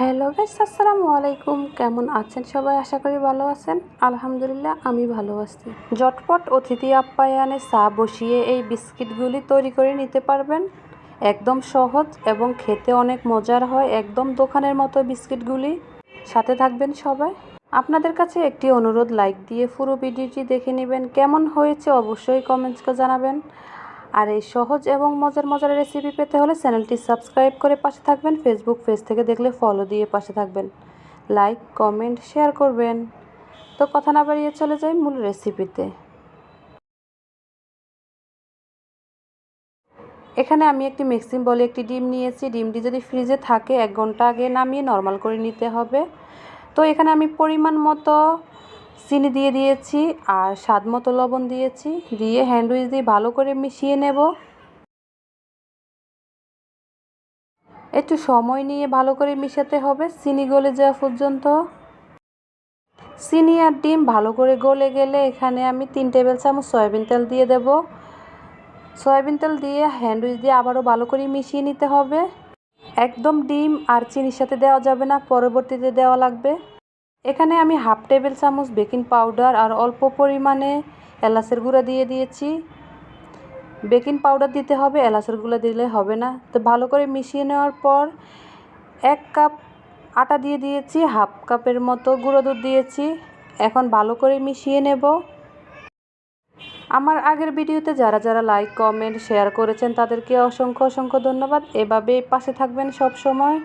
Hello guys আসসালামু আলাইকুম। কেমন আছেন সবাই? আশা করি ভালো আছেন। আলহামদুলিল্লাহ, আমি ভালো আছি। ঝটপট অতিথি আপ্যায়নে চা বসিয়ে এই বিস্কিটগুলি তৈরি করে নিতে পারবেন। একদম সহজ এবং খেতে অনেক মজার হয় একদম দোকানের মতো বিস্কিটগুলি। সাথে থাকবেন সবাই। আপনাদের কাছে একটি অনুরোধ লাইক দিয়ে পুরো ভিডিওটি দেখে নেবেন। কেমন হয়েছে অবশ্যই কমেন্টসকে জানাবেন। আর এই সহজ এবং মজার মজার রেসিপি পেতে হলে চ্যানেলটি সাবস্ক্রাইব করে পাশে থাকবেন ফেসবুক পেজ থেকে দেখলে ফলো দিয়ে পাশে থাকবেন। লাইক কমেন্ট শেয়ার করবেন। তো কথা না বাড়িয়ে চলে যাই মূল রেসিপিতে এখানে আমি একটি মিক্সিং বলে একটি ডিম নিয়েছি। ডিমটি যদি ফ্রিজে থাকে, এক ঘণ্টা আগে নামিয়ে নর্মাল করে নিতে হবে। তো এখানে আমি পরিমাণ মতো চিনি দিয়ে দিয়েছি আর স্বাদ মতো লবণ দিয়েছি। দিয়ে হ্যান্ডউইচ দিয়ে ভালো করে মিশিয়ে নেব। একটু সময় নিয়ে ভালো করে মিশাতে হবে, চিনি গলে যাওয়া পর্যন্ত। চিনি আর ডিম ভালো করে গলে গেলে এখানে আমি তিন টেবিল চামচ সয়াবিন তেল দিয়ে দেব। সয়াবিন তেল দিয়ে হ্যান্ডউইচ দিয়ে আবারও ভালো করে মিশিয়ে নিতে হবে। একদম ডিম আর চিনির সাথে দেওয়া যাবে না, পরবর্তীতে দেওয়া লাগবে। এখানে আমি হাফ টেবিল চামচ বেকিং পাউডার আর অল্প পরিমাণে এলাচের গুঁড়া দিয়ে দিয়েছি। বেকিং পাউডার দিতে হবে, এলাচের গুঁড়া দিলে হবে না। তো ভালো করে মিশিয়ে নেওয়ার পর এক কাপ আটা দিয়ে দিয়েছি, হাফ কাপের মতো গুঁড়ো দুধ দিয়েছি। এখন ভালো করে মিশিয়ে নেব। আমার আগের ভিডিওতে যারা যারা লাইক, কমেন্ট, শেয়ার করেছেন তাদেরকে অসংখ্য অসংখ্য ধন্যবাদ। এভাবে পাশে থাকবেন সব সময়।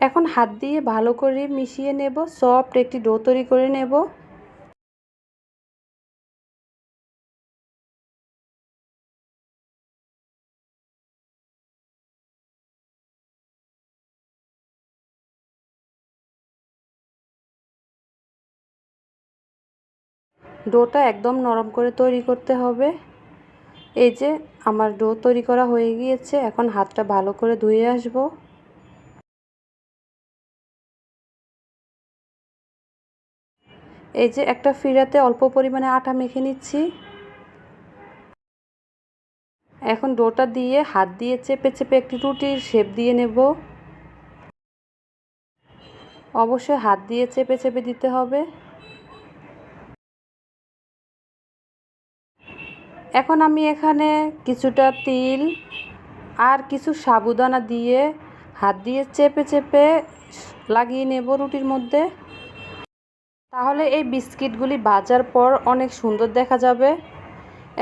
এখন হাত দিয়ে ভালো করে মিশিয়ে নেব সফট একটি ডো তৈরি করে নেব। ডোটা একদম নরম করে তৈরি করতে হবে। এই যে আমার ডো তৈরি করা হয়ে গিয়েছে, এখন হাতটা ভালো করে ধুয়ে আসব। এই যে একটা ফিরাতে অল্প পরিমাণে আটা মেখে নিচ্ছি। এখন ডোটা দিয়ে হাত দিয়ে চেপে চেপে একটি রুটির শেপ দিয়ে নেব। অবশ্যই হাত দিয়ে চেপে চেপে দিতে হবে। এখন আমি এখানে কিছুটা তিল আর কিছু সাবুদানা দিয়ে হাত দিয়ে চেপে চেপে লাগিয়ে নেব রুটির মধ্যে। তাহলে এই বিস্কিটগুলি বাজার পর অনেক সুন্দর দেখা যাবে।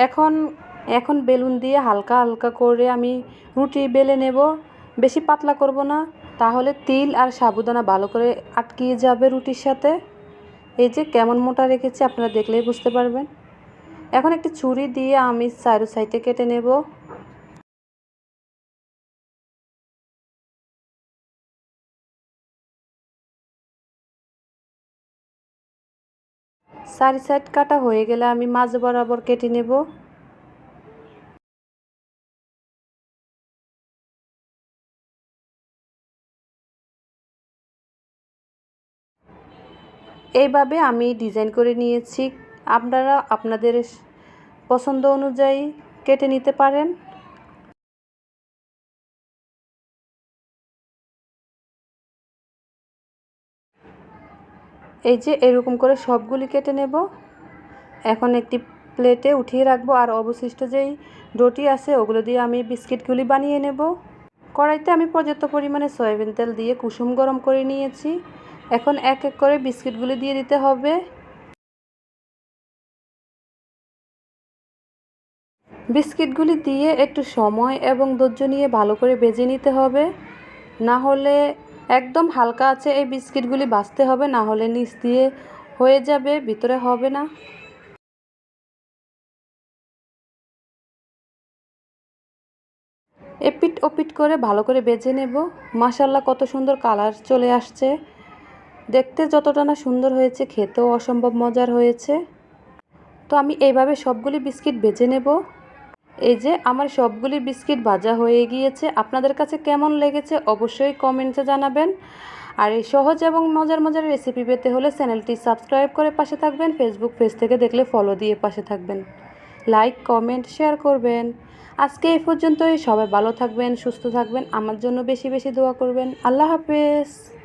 এখন এখন বেলুন দিয়ে হালকা হালকা করে আমি রুটি বেলে নেব। বেশি পাতলা করব না, তাহলে তিল আর সাবুদানা ভালো করে আটকিয়ে যাবে রুটির সাথে। এই যে কেমন মোটা রেখেছি, আপনারা দেখলেই বুঝতে পারবেন। এখন একটি ছুরি দিয়ে আমি চারো সাইডে কেটে নেব। চারি সাইড কাটা হয়ে গেলে আমি মাঝ বরাবর কেটে নেব। এইভাবে আমি ডিজাইন করে নিয়েছি। আপনারা আপনাদের পছন্দ অনুযায়ী কেটে নিতে পারেন। এই যে এরকম করে সবগুলি কেটে নেব। এখন একটি প্লেটে উঠিয়ে রাখব আর অবশিষ্ট যেই রুটি আছে ওগুলো দিয়ে আমি বিস্কিটগুলি বানিয়ে নেব। কড়াইতে আমি পর্যাপ্ত পরিমাণে সয়াবিন তেল দিয়ে কুসুম গরম করে নিয়েছি। এখন এক এক করে বিস্কিটগুলি দিয়ে দিতে হবে। বিস্কিটগুলি দিয়ে একটু সময় এবং ধৈর্য নিয়ে ভালো করে বেজে নিতে হবে। না হলে একদম হালকা আছে, এই বিস্কিটগুলি বাছতে হবে, না হলে নিচ দিয়ে হয়ে যাবে, ভিতরে হবে না। এপিট ওপিট করে ভালো করে বেজে নেব। মাসাল্লাহ কত সুন্দর কালার চলে আসছে। দেখতে যতটা না সুন্দর হয়েছে, খেতেও অসম্ভব মজার হয়েছে। তো আমি এইভাবে সবগুলি বিস্কিট বেজে নেব। এই যে আমার সবগুলি বিস্কিট ভাজা হয়ে গিয়েছে। আপনাদের কাছে কেমন লেগেছে অবশ্যই কমেন্টে জানাবেন। আর এই সহজ এবং মজার মজার রেসিপি পেতে হলে চ্যানেলটি সাবস্ক্রাইব করে পাশে থাকবেন। ফেসবুক পেজ থেকে দেখলে ফলো দিয়ে পাশে থাকবেন। লাইক কমেন্ট শেয়ার করবেন। আজকে এই পর্যন্তই। সবাই ভালো থাকবেন, সুস্থ থাকবেন। আমার জন্য বেশি বেশি দোয়া করবেন। আল্লাহ হাফেজ।